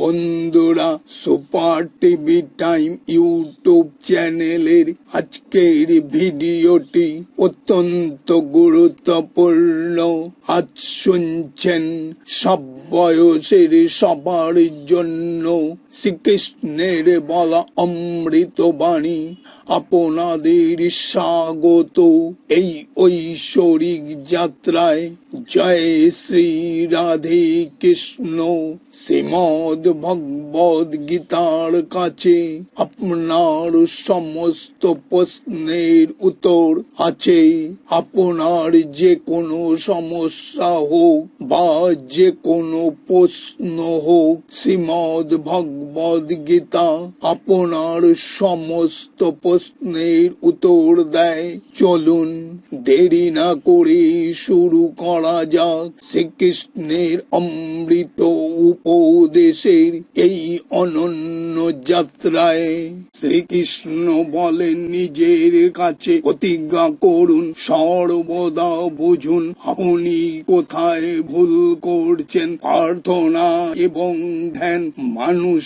বন্ধুরা super TV time YouTube চ্যানেলের আজকের ভিডিওটি অত্যন্ত গুরুত্বপূর্ণ। আজ শুনছেন সব বয়সের সবার জন্য শ্রীকৃষ্ণের বলা অমৃত বাণী, আপনাদের স্বাগত। এই ঐশ্বরিক যাত্রায় জয় শ্রী রাধে কৃষ্ণ। শ্রীমদ ভগবদ গীতার কাছে আপনার সমস্ত প্রশ্নের উত্তর আছে। আপনার যে কোনো সমস্যা হোক বা যে কোনো প্রশ্ন হোক, শ্রীমদ ভগবদ গীতা আপনার সমস্ত প্রশ্নের উত্তর দেয়। চলুন দেরি না করে শুরু করা যাক। শ্রীকৃষ্ণের অমৃত উপদেশের এই অনন্য যাত্রায়। শ্রীকৃষ্ণ বলেন, নিজের কাছে প্রতিজ্ঞা করুন, সর্বদা বুঝুন, আপনি কোথায় ভুল করছেন। প্রার্থনা এবং ধ্যান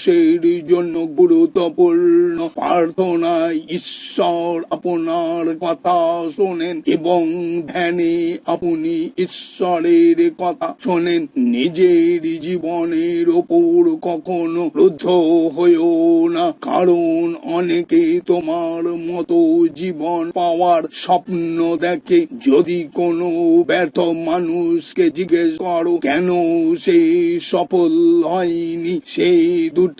মানুষের জন্য গুরুত্বপূর্ণ প্রার্থনায় ঈশ্বর আপনার কথা শোনেন এবং ধ্যানে আপনি ঈশ্বরের কথা শোনেন। নিজের জীবনের ওপর কখনো রুদ্ধ হয়েও না, কারণ অনেকে তোমার মতো জীবন পাওয়ার স্বপ্ন দেখে। যদি কোনো ব্যর্থ মানুষকে জিজ্ঞেস করো, কেন সে সফল হয়নি? সেই দুটি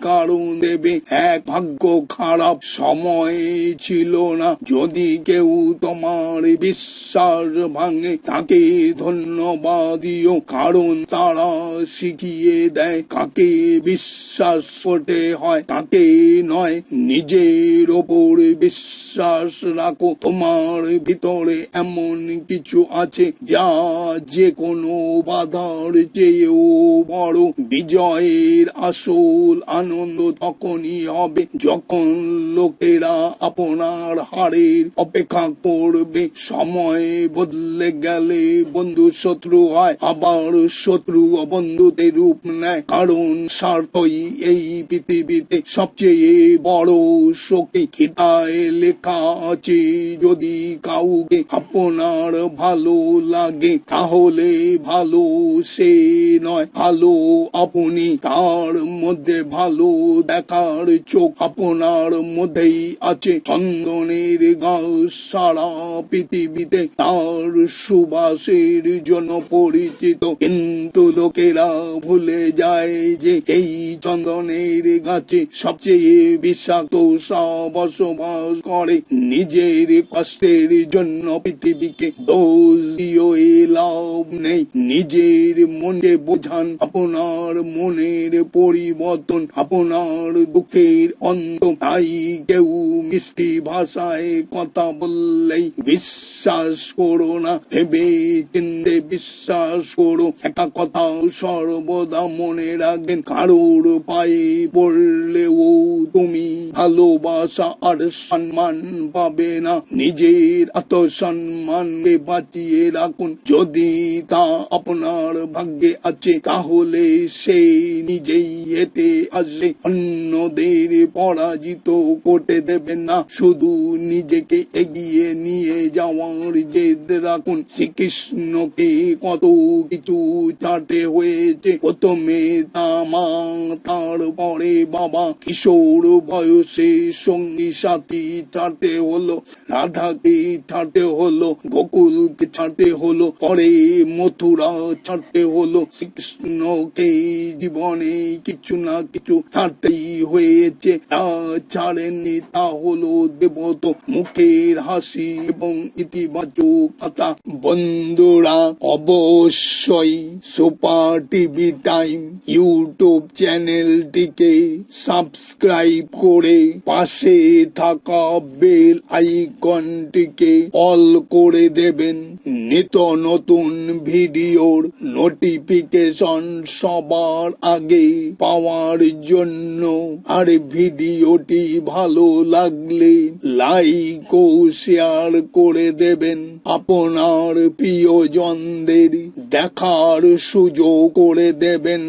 কারণ দেবে। এক ভাগ্য খারাপ সময় ছিল না। যদি কেউ তোমার বিশ্বাস ভাঙে, তাকে ধন্যবাদ কারণ তারা শিখিয়ে দেয় কাকে বিশ্বাস করতে হয়, তাকে নয়, নিজের ওপর বিশ্বাস রাখো। তোমার ভিতরে এমন কিছু আছে যা যে কোনো বাধার চেয়েও বড়। বিজয়ের আসল আনন্দ তখনই হবে। যখন লোকেরা আপনার হারের অপেক্ষা করবে, সময় বদলে গেলে বন্ধু শত্রু হয়, আবার শত্রু বন্ধুতে রূপ নেয়। কারণ স্বার্থই এই পৃথিবীতে সবচেয়ে বড় শক্তি। খিতায় লেখা আছে, যদি কাউকে আপনার ভালো লাগে, তাহলে ভালো সে নয়। ভালো আপনি তার মধ্যে ভালো দেখার চোখ আপনার মধ্যেই আছে। চন্দনের গাছ সারা পৃথিবীতে তার সুবাসের জন্য পরিচিত। কিন্তু লোকেরা ভুলে যায় যে এই চন্দনের গাছে সবচেয়ে বিষাক্ত বসবাস করে। নিজের কষ্টের জন্য পৃথিবীকে দোষ লাভ নেই। নিজের মনে বোঝান, আপনার মনের পরিবর্তন আপনার দুঃখের অন্ত তাই কেউ মিষ্টি ভাষায় কথা বললেই বিশ্বাস করো না, ভেবে চিন্তে বিশ্বাস করো। একটা কথা সর্বদা মনে রাখবেন, কারোর পায়ে পড়লেও তুমি ভালোবাসা আর সম্মান পাবে না। নিজের আত্মসম্মানকে বাঁচিয়ে রাখুন, যদি তা আপনার ভাগ্যে আছে, তাহলে সে নিজেই হেঁটে আসবে অন্যদের পরাজিত করতে দেবেন না। শুধু নিজেকে এগিয়ে নিয়ে যাওয়ার জেদ রাখুন। শ্রীকৃষ্ণকে কত কিছু ছাড়তে হয়েছে। প্রথমে তামা, তারপরে বাবা। কিশোর বয়সে সঙ্গী, সাথী ছাড়তে হলো, রাধাকে ছাড়তে হলো, গোকুলকে ছাড়তে হলো, পরে মথুরা ছাড়তে হলো। শ্রীকৃষ্ণকে জীবনে কিছু না কিছু ছাড়তেই হয়েছে। ছাড়েননি তা হলো দেবত মুখের হাসি এবং ইতিবাচক কথা। বন্ধুরা, অবশ্যই সুপার টিভি টাইম ইউটিউব চ্যানেলটিকে সাবস্ক্রাইব করে পাশে থাকা বেল আইকনটিকে অল করে দেবেন। নিত নতুন ভিডিওর নোটিফিকেশন সবার আগে পাওয়ার জন্য আর ভিডিওটি ভালো লাগলে লাইক ও শেয়ার করে দেবেন। আপনার প্রিয়জনদের দেখার সুযোগ করে দেবেন।